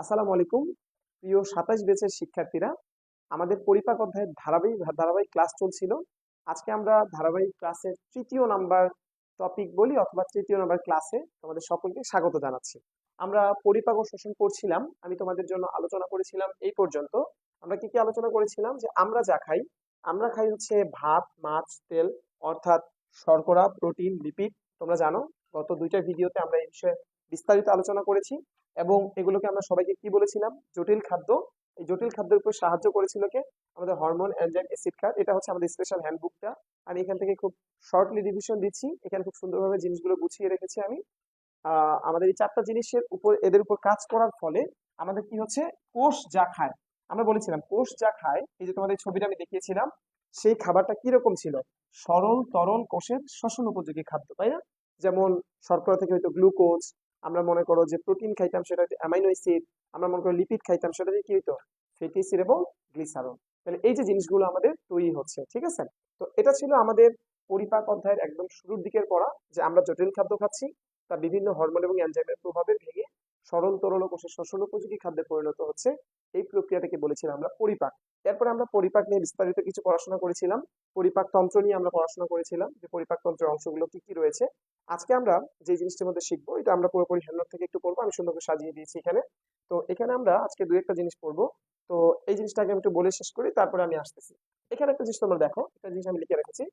আসসালামু আলাইকুম। প্রিয় সাতাশ বেচের শিক্ষার্থীরা, আমাদের পরিপাক অধ্যায়ের ধারাবাহিক ধারাবাহিক ক্লাস চলছিল। আজকে আমরা ধারাবাহিক ক্লাসের তৃতীয় নাম্বার টপিক বলি অথবা তৃতীয় নাম্বার ক্লাসে তোমাদের সকলকে স্বাগত জানাচ্ছি। আমরা পরিপাক ও শোষণ করছিলাম, আমি তোমাদের জন্য আলোচনা করেছিলাম এই পর্যন্ত। আমরা কি কি আলোচনা করেছিলাম? যে আমরা যা খাই, আমরা খাই হচ্ছে ভাত, মাছ, তেল, অর্থাৎ শর্করা প্রোটিন লিপিড তোমরা জানো, গত দুইটা ভিডিওতে আমরা এই বিষয়ে বিস্তারিত আলোচনা করেছি। এবং এগুলোকে আমরা সবাইকে কি বলেছিলাম? জটিল খাদ্য। এই জটিল খাদ্যের উপর সাহায্য করেছিল কে? আমাদের হরমোন এনজাইম অ্যাসিড কার্ড এটা হচ্ছে আমাদের স্পেশাল হ্যান্ডবুকটা আমি এখান থেকে খুব শর্টলি রিভিশন দিচ্ছি। এখানে খুব সুন্দরভাবে জিনিসগুলো গুছিয়ে রেখেছি আমি। আমাদের এই চারটা জিনিসের উপর, এদের উপর কাজ করার ফলে আমাদের কি হচ্ছে? কোষ যা খায়। আমরা বলেছিলাম, কোষ যা খায়, এই যে তোমাদের ছবিটা আমি দেখিয়েছিলাম, সেই খাবারটা কীরকম ছিল? সরল তরল কোষের শ্বসন উপযোগী খাদ্য, তাই না? যেমন শর্করা থেকে হয়তো গ্লুকোজ আমরা মনে করো যে প্রোটিন খাইতাম, সেটা অ্যামাইনো অ্যাসিড আমরা মনে করো লিপিড খাইতাম, সেটা দিয়ে কি হইতো? ফ্যাটি অ্যাসিড এবং গ্লিসারল তাহলে এই যে জিনিসগুলো আমাদের তৈরি হচ্ছে, ঠিক আছে? তো এটা ছিল আমাদের পরিপাক অধ্যায়ের একদম শুরুর দিকের পড়া, যে আমরা জটিল খাদ্য খাচ্ছি তা বিভিন্ন হরমোন এবং এনজাইমের প্রভাবে ভেঙে সরল তরল কোষের শ্বসন উপযোগী খাদ্যে পরিণত হচ্ছে। এই প্রক্রিয়াটাকে বলেছিলাম আমরা পরিপাক। এরপরে আমরা পরিপাক নিয়ে বিস্তারিত কিছু পড়াশোনা করেছিলাম। পরিপাক তন্ত্র নিয়ে আমরা পড়াশোনা করেছিলাম যে পরিপাক তন্ত্রের অংশগুলো কি কি রয়েছে। আজকে আমরা যে জিনিসটার মধ্যে শিখব, এটা আমরা পুরোপুরি হ্যান্ডনোট থেকে একটু পড়ব, আমি সুন্দর করে সাজিয়ে দিয়েছি এখানে। তো এখানে আমরা আজকে দু একটা জিনিস পড়ব। তো এই জিনিসটাকে আমি একটু বলে শেষ করি, তারপরে আমি আসতেছি। এখানে একটা জিনিস তোমরা দেখো, একটা জিনিস আমি লিখে রেখেছি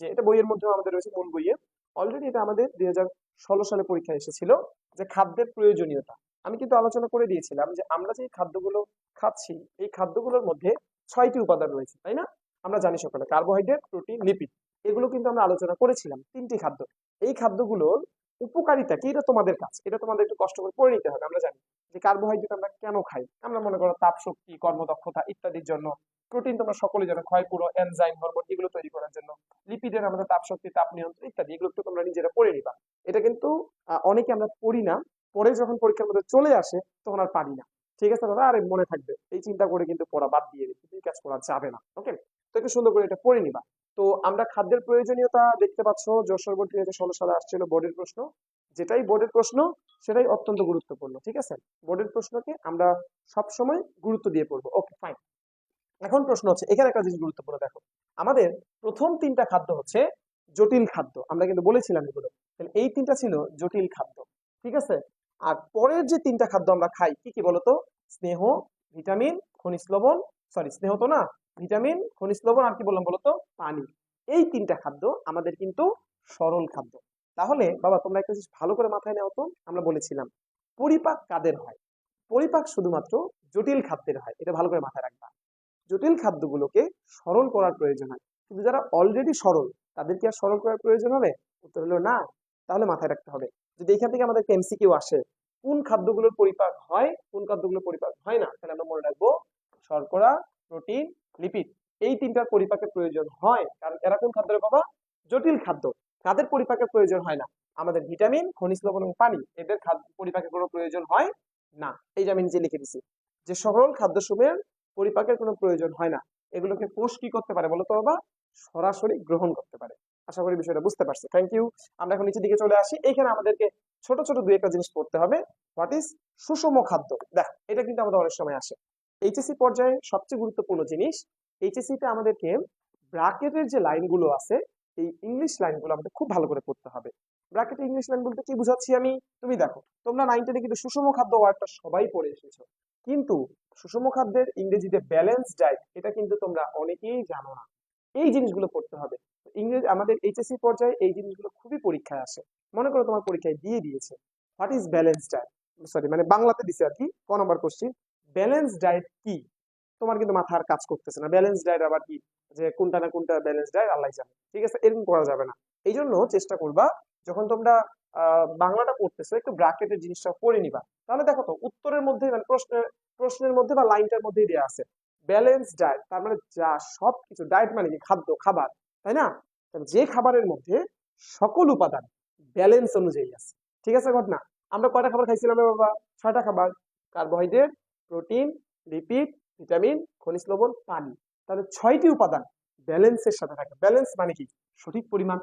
যে এটা বইয়ের মধ্যেও আমাদের রয়েছে মূল বইয়ে। অলরেডি এটা আমাদের দুই হাজার ষোলো সালে পরীক্ষায় এসেছিল যে খাদ্যের প্রয়োজনীয়তা। আমি কিন্তু আলোচনা করে দিয়েছিলাম যে আমরা যে খাদ্যগুলো খাচ্ছি, এই খাদ্যগুলোর মধ্যে ছয়টি উপাদান রয়েছে, তাই না? আমরা জানি সকালে, কার্বোহাইড্রেট, প্রোটিন, লিপিড, এগুলো কিন্তু আমরা আলোচনা করেছিলাম, তিনটি খাদ্য। এই খাদ্যগুলোর উপকারিতা কি? এটা তোমাদের কাজ, এটা তোমাদের একটু কষ্ট করে পড়ে নিতে হবে, আমরা জানি। যে কার্বোহাইড্রেট আমরা কেন খাই? আমরা মনে করো তাপ শক্তি কর্মদক্ষতা ইত্যাদির জন্য, প্রোটিন তোমরা সকলে জানো ক্ষয়পুরো এনজাইম, হরমোন, এগুলো তৈরি করার জন্য। লিপিডের আমাদের তাপ শক্তি তাপ নিয়ন্ত্রণ ইত্যাদি, এগুলো একটু তোমরা নিজেরা পড়ে নিবা। এটা কিন্তু অনেকে আমরা পড়ি না, পরে যখন পরীক্ষার মধ্যে চলে আসে, তখন আর পারি না। ঠিক আছে দাদা? আরে মনে থাকবে। এই চিন্তা করে কিন্তু পড়া বাদ দিয়ে দিচ্ছি। এই কাজ করা যাবে না। ওকে তো একটু সুন্দর করে এটা পড়ে নিবা। তো আমরা খাদ্যের প্রয়োজনীয়তা দেখতে পাচ্ছ। যশোর বোর্ড দুই হাজার ষোলো সালে আসছিল বোর্ডের প্রশ্ন। যেটাই বোর্ডের প্রশ্ন, সেটাই অত্যন্ত গুরুত্বপূর্ণ। ঠিক আছে? বোর্ডের প্রশ্নকে আমরা সব সময় গুরুত্ব দিয়ে পড়ব। ওকে ফাইন এখন প্রশ্ন হচ্ছে, এখানে একটা জিনিস গুরুত্বপূর্ণ, দেখো। আমাদের প্রথম তিনটা খাদ্য হচ্ছে জটিল খাদ্য। আমরা কিন্তু বলেছিলাম এগুলো। এই তিনটা ছিল জটিল খাদ্য। ঠিক আছে? আর পরের যে তিনটা খাদ্য আমরা খাই, কি কি বলতো? স্নেহ, ভিটামিন, খনিজ লবণ সরি স্নেহ তো না, ভিটামিন, খনিজ লবণ আর কি বললাম বলতো? পানি। এই তিনটা খাদ্য আমাদের কিন্তু সরল খাদ্য। তাহলে বাবা, তোমরা একটা জিনিস ভালো করে মাথায় নেওয়া তো, আমরা বলেছিলাম, পরিপাক কাদের হয়? পরিপাক শুধুমাত্র জটিল খাদ্যের হয়, এটা ভালো করে মাথায় রাখবা। জটিল খাদ্যগুলোকে সরল করার প্রয়োজন হয়। কিন্তু যারা অলরেডি সরল, তাদের কি আর সরল করার প্রয়োজন হবে? উত্তর হলো না, তাহলে মাথায় রাখতে হবে। যদি এখান থেকে আমাদের এমসিকিউ আসে, কোন খাদ্যগুলোর পরিপাক হয়, কোন খাদ্যগুলোর পরিপাক হয় না, তাহলে আমরা মনে রাখব শর্করা, প্রোটিন, লিপিড। এই তিনটার পরিপাকের প্রয়োজন হয়, কারণ এরা কোন খাদ্যের বাবা? জটিল খাদ্য। কাদের পরিপাকের প্রয়োজন হয় না। আমাদের ভিটামিন, খনিজ লবণ এবং পানি, এদের খাদ্য পরিপাকের কোনো প্রয়োজন হয় না। এই যে আমি নিজে লিখে দিছি। যে সরল খাদ্যসমূহের পরিপাকের কোনো প্রয়োজন হয় না। এগুলোকে কোষ কি করতে পারে, বলতো বাবা? সরাসরি গ্রহণ করতে পারে। আশা করি বিষয়টা বুঝতে পারছি। থ্যাংক ইউ আমরা এখন নিচের দিকে চলে আসি। এইখানে আমাদেরকে ছোট ছোট দুই একটা জিনিস পড়তে হবে। হোয়াট ইজ সুষম খাদ্য? দেখ, এটা কিন্তু আমাদের অনেক সময় আসে। এইচএসসি পর্যায়ে সবচেয়ে গুরুত্বপূর্ণ জিনিস এইচএসসি তে আমাদেরকে ব্র্যাকেটের যে লাইনগুলো আছে, এই ইংলিশ লাইনগুলো আমাদের খুব ভালো করে পড়তে হবে। ব্র্যাকেটে ইংলিশ লাইন বলতে কি বুঝাচ্ছি আমি? তুমি দেখো, তোমরা নাইন টেনে কিন্তু সুষম খাদ্য ওয়ার্ডটা সবাই পড়ে এসেছ। কিন্তু সুষম খাদ্যের ইংরেজিতে ব্যালেন্স ডায়েট এটা কিন্তু তোমরা অনেকেই জানো না। এই জিনিসগুলো পড়তে হবে। ইংরেজি, আমাদের এইচএসসি পর্যায়ে এই জিনিসগুলো খুবই পরীক্ষায় আসে। মনে করো তোমার পরীক্ষায় দিয়ে দিয়েছে। What is balance diet sorry মানে বাংলাতে দিছে আর কি, ক নম্বর কোশ্চিন ব্যালেন্স ডায়েট কি? তোমার কিন্তু মাথার কাজ করতেছে না। ব্যালেন্স ডায়েট আবার কি? যে কোনটা না কোনটা ব্যালেন্স ডায়েট আল্লাহ জানে। ঠিক আছে, এরকম করা যাবে না। এই জন্য চেষ্টা করবা, যখন তোমরা বাংলাটা পড়তেছো, একটু ব্র্যাকেটের জিনিসটা পড়ে নিবা। তাহলে দেখো তো, উত্তরের মধ্যে মানে প্রশ্নের প্রশ্নের মধ্যে বা লাইনটার মধ্যেই দেওয়া আছে। ব্যালেন্স ডায়েট তার মানে যা সব কিছু ডায়েট মানে কি? খাদ্য, খাবার, তাই না? যে খাবারের মধ্যে সকল উপাদান ব্যালেন্স অনুযায়ী আছে। ঠিক আছে ঘটনা? আমরা কয়টা খাবার খাইছিলাম বাবা? ছয়টা খাবার। কার্বোহাইড্রেট প্রোটিন লিপিড ভিটামিন খনিজ লবণ, পানি। তাহলে ছয়টি উপাদান ব্যালেন্সের সাথে থাকে। ব্যালেন্স মানে কি? সঠিক পরিমাণ।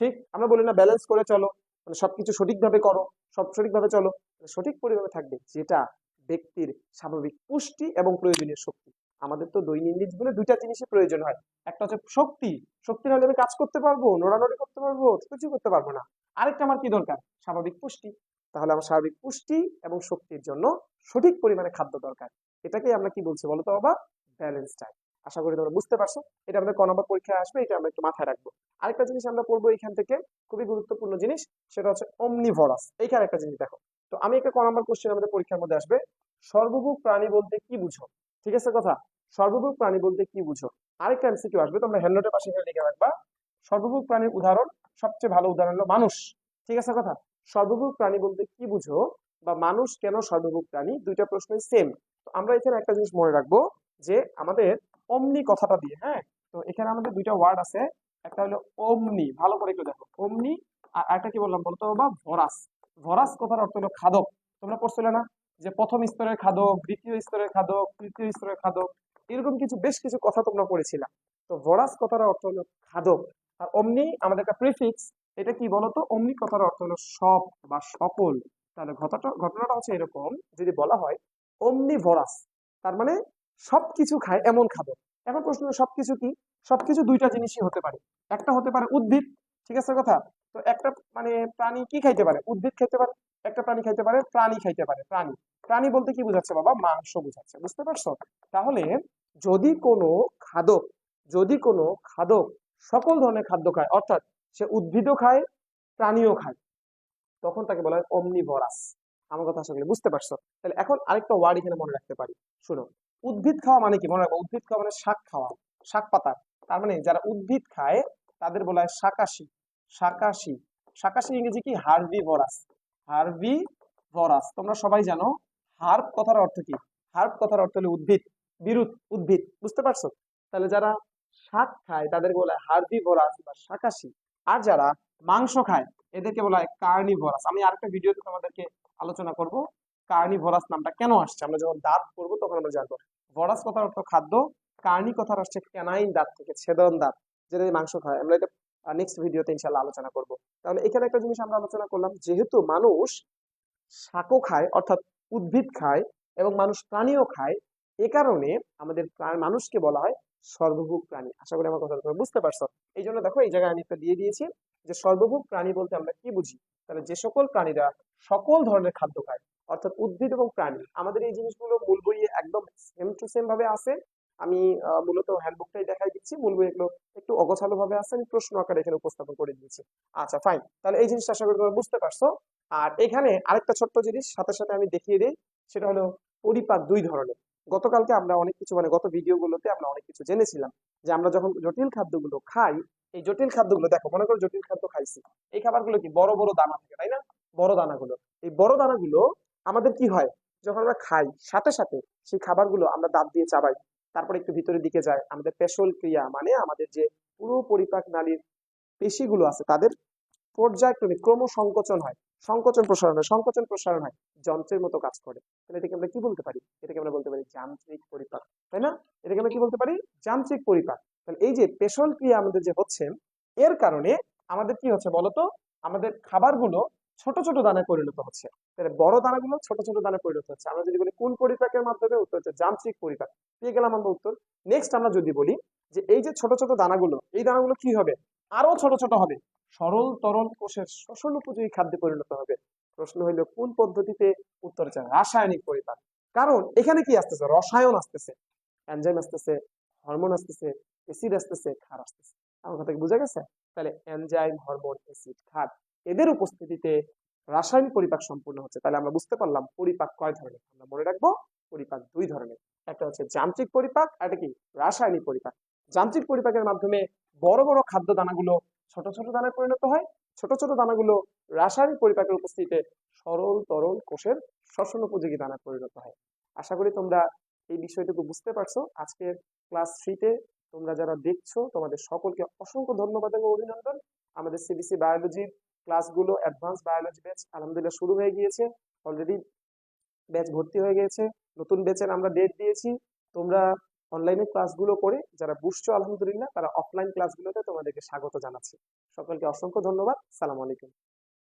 ঠিক? আমরা বলি না ব্যালেন্স করে চলো। মানে সবকিছু সঠিকভাবে করো, সব সঠিকভাবে চলো। সঠিক পরিমাণে থাকবে যেটা ব্যক্তির স্বাভাবিক পুষ্টি এবং প্রয়োজনীয় শক্তি। আমাদের তো দৈনন্দিন জীবনে দুইটা জিনিসই প্রয়োজন হয়। একটা হচ্ছে শক্তি। শক্তি হলে আমি কাজ করতে পারব, নড়ানড়ি করতে পারব কিছু করতে পারব না। আরেকটা আমার কি দরকার? স্বাভাবিক পুষ্টি। তাহলে আমার স্বাভাবিক পুষ্টি এবং শক্তির জন্য সঠিক পরিমাণে খাদ্য দরকার। এটাকে আমরা কি বলছি বলতো বাবা? Balance diet. আশা করি তোমরা বুঝতে পারছ। এটা আমাদের ক নম্বর পরীক্ষায় আসবে, এটা আমরা একটু মাথায় রাখব। আরেকটা জিনিস আমরা পড়ব এখান থেকে, খুবই গুরুত্বপূর্ণ জিনিস, সেটা হচ্ছে অমনিভরাস এইখানে একটা জিনিস দেখো। তো আমি একটা ক নম্বর কোশ্চেন আমাদের পরীক্ষার মধ্যে আসবে সর্বভূক প্রাণী বলতে কি বুঝো? ঠিক আছে কথা? সর্বভূক প্রাণী বলতে কি বুঝো? আরেকটা এমসিকিউ আসবে, তোমরা হ্যান্ডনোটের পাশে লিখে রাখবা। সর্বভূক প্রাণীর উদাহরণ, সবচেয়ে ভালো উদাহরণ হলো মানুষ। ঠিক আছে কথা? সর্বভূক প্রাণী বলতে কি বুঝো বা মানুষ কেন সর্বভূক প্রাণী? দুইটা প্রশ্নই সেম তো আমরা এখানে একটা জিনিস মনে রাখব যে আমাদের অমনি কথাটা দিয়ে হ্যাঁ? তো এখানে আমাদের দুইটা ওয়ার্ড আছে। একটা হলো অমনি ভালো করে একটু দেখো। অমনি আর একটা কি বললাম বলতো বা ভরাস ভরাস কথার অর্থ হলো খাদক। তোমরা পড়ছিলে না? যে প্রথম স্তরের খাদক, দ্বিতীয় স্তরের খাদক, তৃতীয় স্তরের খাদক এরকম কিছু, বেশ কিছু কথা তোমরা পড়েছিলা তো ভরাস কথার অর্থ হলো খাদক। আর অমনি আমাদের একটা প্রিফিক্স এটা কি বলতো? অমনি কথার অর্থ হলো সব বা সকল তাহলে ঘটনাটা ঘটনাটা হচ্ছে এরকম, যদি বলা হয়, অমনি ভরাস তার মানে সবকিছু খায় এমন খাদক। এখন প্রশ্ন সবকিছু কি? সবকিছু দুইটা জিনিসই হতে পারে। একটা হতে পারে উদ্ভিদ, ঠিক আছে কথা? তো একটা মানে প্রাণী কি খাইতে পারে? উদ্ভিদ খাইতে পারে, একটা প্রাণী খাইতে পারে, প্রাণী খাইতে পারে, প্রাণী। প্রাণী বলতে কি বোঝাচ্ছে বাবা? মাংস বোঝাচ্ছে, বুঝতে পারছ? তাহলে যদি কোনো খাদক, যদি কোনো খাদক সকল ধরনের খাদ্য খায়, অর্থাৎ সে উদ্ভিদও খায়, প্রাণীও খায়, তখন তাকে বলা হয় অমনিভরাস আমার কথা আসলে বুঝতে পারছ? তাহলে এখন আরেকটা ওয়ার্ড এখানে মনে রাখতে পারি। শুনো উদ্ভিদ খাওয়া মানে কি? মনে রাখব উদ্ভিদ খাওয়া মানে শাক খাওয়া, শাক পাতা। তার মানে যারা উদ্ভিদ খায়, তাদের বলা হয় শাকাশি শাকাশি। শাকাশি ইংরেজি কি? হার্ভি ভরাস হার্ভি ভরাস তোমরা সবাই জানো হার্ব কথার অর্থ কি? হার্ব কথার অর্থ হলো উদ্ভিদ। বিরুৎ উদ্ভিদ, বুঝতে পারছ? তাহলে যারা শাক খায়, তাদের বলা হয় হার্ভি ভরাস বা শাকাশি। আর যারা মাংস খায়, এদেরকে বলা হয় কার্নি কার্নিভরাস। আমি আরেকটা ভিডিওতে তোমাদেরকে আলোচনা করব কার্নি কার্নিভরাস নামটা কেন আসছে? আমরা যখন দাঁত করব, তখন আমরা জানব। ভরাস কথার অর্থ খাদ্য, কার্নি কথার আসছে ক্যানাইন দাঁত থেকে, ছেদন দাঁত, যেটা মাংস খায়। আমরা এটা নেক্সট ভিডিওতে ইনশাল্লাহ আলোচনা করব। তাহলে এখানে একটা জিনিস আমরা আলোচনা করলাম, যেহেতু মানুষ শাকও খায়, অর্থাৎ উদ্ভিদ খায় এবং মানুষ প্রাণীও খায় এ কারণে আমাদের মানুষকে বলা হয় সর্বভূক প্রাণী। আশা করি আমার কথা বুঝতে পারছ। এই জন্য দেখো, এই জায়গায় আমি একটা দিয়ে দিয়েছি যে সর্বভূক প্রাণী বলতে আমরা কি বুঝি? তাহলে যে সকল প্রাণীরা সকল ধরনের খাদ্য খায়, অর্থাৎ উদ্ভিদ এবং প্রাণী, আমাদের এই জিনিসগুলো মূল বইয়ে একদম সেম টু সেম ভাবে আছে। আমি মূলত হ্যান্ডবুকটাই দেখাই দিচ্ছি। মূল বই এগুলো একটু অগোছালো ভাবে আছে, আমি প্রশ্ন আকারে এখানে উপস্থাপন করে দিয়েছি। আচ্ছা ফাইন তাহলে এই জিনিসটা আশা করি তোমরা বুঝতে পারছ। আর এখানে আরেকটা ছোট্ট জিনিস, সাথে সাথে আমি দেখিয়ে দিই, সেটা হলো পরিপাক দুই ধরনের। গতকালকে আমরা অনেক কিছু মানে গত ভিডিওগুলোতে আমরা অনেক কিছু জেনেছিলাম যে আমরা যখন জটিল খাদ্যগুলো খাই, এই জটিল খাদ্যগুলো, দেখো, মনে করো জটিল খাদ্য খাইছি, এই খাবারগুলো কি বড় বড় দানা থাকে, তাই না? বড় দানাগুলো। এই বড় দানাগুলো আমাদের কি হয়? যখন আমরা খাই, সাথে সাথে সেই খাবারগুলো আমরা দাঁত দিয়ে চাবাই, তারপর একটু ভিতরের দিকে যায়। আমাদের পেশল ক্রিয়া মানে আমাদের যে পুরো পরিপাক নালীর পেশিগুলো আছে, তাদের পর্যায়ক্রমে ক্রম সংকোচন হয়। সংকোচন প্রসারণ হয়, সংকোচন প্রসারণ হয়, যন্ত্রের মতো কাজ করে। তাহলে এটাকে আমরা কি বলতে পারি? এটাকে আমরা বলতে পারি যান্ত্রিক পরিপাক, তাই না? এটাকে আমরা কি বলতে পারি? যান্ত্রিক পরিপাক। তাহলে এই যে পেশল ক্রিয়া আমাদের যে হচ্ছে, এর কারণে আমাদের কি হচ্ছে বলতো? আমাদের খাবারগুলো ছোট ছোট দানায় পরিণত হচ্ছে। তাহলে বড় দানাগুলো ছোট ছোট দানায় পরিণত হচ্ছে। আমরা যদি বলি কোন পরিপাকের মাধ্যমে, উত্তর হচ্ছে যান্ত্রিক পরিপাক। পেয়ে গেলাম আমরা উত্তর। নেক্সট আমরা যদি বলি যে এই যে ছোট ছোট দানাগুলো, এই দানাগুলো কি হবে? আরও ছোট ছোট হবে। সরল তরল কোষের শোষণ উপযোগী খাদ্যে পরিণত হবে। প্রশ্ন হইল, কোন পদ্ধতিতে উত্তর হচ্ছে রাসায়নিক পরিপাক। কারণ এখানে কি আসতেছে? রসায়ন আসতেছে, এনজাইম আসতেছে, হরমোন আসতেছে, অ্যাসিড আসতেছে, ক্ষার আসতেছে। আমার কথা বোঝা গেছে? তাহলে এনজাইম, হরমোন, অ্যাসিড, ক্ষার এদের উপস্থিতিতে রাসায়নিক পরিপাক সম্পূর্ণ হচ্ছে। তাহলে আমরা বুঝতে পারলাম পরিপাক কয় ধরনের। আমরা মনে রাখব পরিপাক দুই ধরনের। একটা হচ্ছে যান্ত্রিক পরিপাক আর কি? রাসায়নিক পরিপাক। যান্ত্রিক পরিপাকের মাধ্যমে বড় বড় খাদ্য দানাগুলো ছোট ছোট দানায় পরিণত হয়। ছোট ছোট দানাগুলো রাসায়নিক পরিপাকের উপস্থিতিতে সরল তরল কোষের শ্বসন উপযোগী দানায় পরিণত হয়। আশা করি তোমরা এই বিষয়টুকু বুঝতে পারছ। আজকের ক্লাস থ্রিতে তোমরা যারা দেখছ, তোমাদের সকলকে অসংখ্য ধন্যবাদ এবং অভিনন্দন। আমাদের সিবিসি বায়োলজির ক্লাসগুলো অ্যাডভান্স বায়োলজি ব্যাচ আলহামদুলিল্লাহ শুরু হয়ে গিয়েছে। অলরেডি ব্যাচ ভর্তি হয়ে গিয়েছে নতুন ব্যাচের আমরা ডেট দিয়েছি। তোমরা অনলাইনে ক্লাসগুলো করে যারা বুঝছ, আলহামদুলিল্লাহ, তারা অফলাইন ক্লাসগুলোতে তোমাদেরকে স্বাগত জানাচ্ছি। সকলকে অসংখ্য ধন্যবাদ। সালাম আলাইকুম।